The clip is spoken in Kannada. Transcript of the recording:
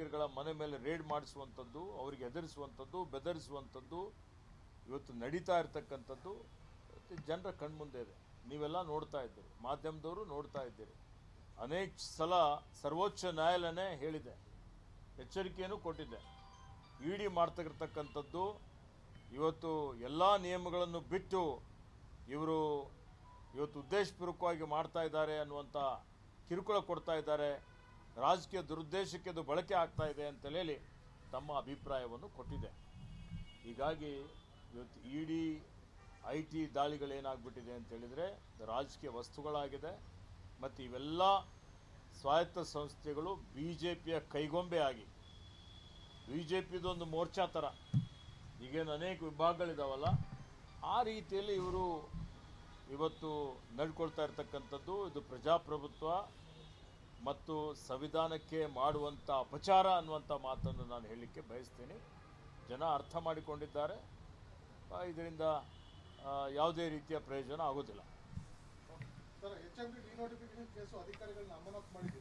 ಶಾಸಕರುಗಳ ಮನೆ ಮೇಲೆ ರೇಡ್ ಮಾಡಿಸುವಂಥದ್ದು, ಅವರಿಗೆ ಹೆದರಿಸುವಂಥದ್ದು ಬೆದರಿಸುವಂಥದ್ದು, ಇವತ್ತು ನಡೀತಾ ಇರತಕ್ಕಂಥದ್ದು, ಜನರ ಕಣ್ಮುಂದೆ ಇದೆ. ನೀವೆಲ್ಲ ನೋಡ್ತಾ ಇದ್ದೀರಿ, ಮಾಧ್ಯಮದವರು ನೋಡ್ತಾ ಇದ್ದೀರಿ. ಅನೇಕ ಸಲ ಸರ್ವೋಚ್ಚ ನ್ಯಾಯಾಲಯನೇ ಹೇಳಿದೆ, ಎಚ್ಚರಿಕೆಯನ್ನು ಕೊಟ್ಟಿದೆ. ಇಡಿ ಮಾಡ್ತಕ್ಕಿರ್ತಕ್ಕಂಥದ್ದು ಇವತ್ತು ಎಲ್ಲ ನಿಯಮಗಳನ್ನು ಬಿಟ್ಟು ಇವರು ಇವತ್ತು ಉದ್ದೇಶಪೂರ್ವಕವಾಗಿ ಮಾಡ್ತಾ ಇದ್ದಾರೆ ಅನ್ನುವಂಥ ಕಿರುಕುಳ ಕೊಡ್ತಾ ಇದ್ದಾರೆ. ರಾಜಕೀಯ ದುರುದ್ದೇಶಕ್ಕೆ ಅದು ಬಳಕೆ ಆಗ್ತಾ ಇದೆ ಅಂತ ಹೇಳಿ ತಮ್ಮ ಅಭಿಪ್ರಾಯವನ್ನು ಕೊಟ್ಟಿದೆ. ಹೀಗಾಗಿ ಇವತ್ತು ಇಡಿ ಐ ಟಿ ದಾಳಿಗಳೇನಾಗ್ಬಿಟ್ಟಿದೆ ಅಂತ ಹೇಳಿದರೆ ರಾಜಕೀಯ ವಸ್ತುಗಳಾಗಿದೆ. ಮತ್ತು ಇವೆಲ್ಲ ಸ್ವಾಯತ್ತ ಸಂಸ್ಥೆಗಳು ಬಿ ಜೆ ಪಿಯ ಕೈಗೊಂಬೆ ಆಗಿ ಬಿ ಜೆ ಪಿದೊಂದು ಮೋರ್ಚಾ ಥರ ಈಗೇನು ಅನೇಕ ವಿಭಾಗಗಳಿದಾವಲ್ಲ, ಆ ರೀತಿಯಲ್ಲಿ ಇವರು ಇವತ್ತು ನಡ್ಕೊಳ್ತಾ ಇರ್ತಕ್ಕಂಥದ್ದು ಇದು ಪ್ರಜಾಪ್ರಭುತ್ವ ಮತ್ತು ಸಂವಿಧಾನಕ್ಕೆ ಮಾಡುವಂಥ ಅಪಚಾರ ಅನ್ನುವಂಥ ಮಾತನ್ನು ನಾನು ಹೇಳಲಿಕ್ಕೆ ಬಯಸ್ತೀನಿ. ಜನ ಅರ್ಥ ಮಾಡಿಕೊಂಡಿದ್ದಾರೆ. ಇದರಿಂದ ಯಾವುದೇ ರೀತಿಯ ಪ್ರಯೋಜನ ಆಗೋದಿಲ್ಲ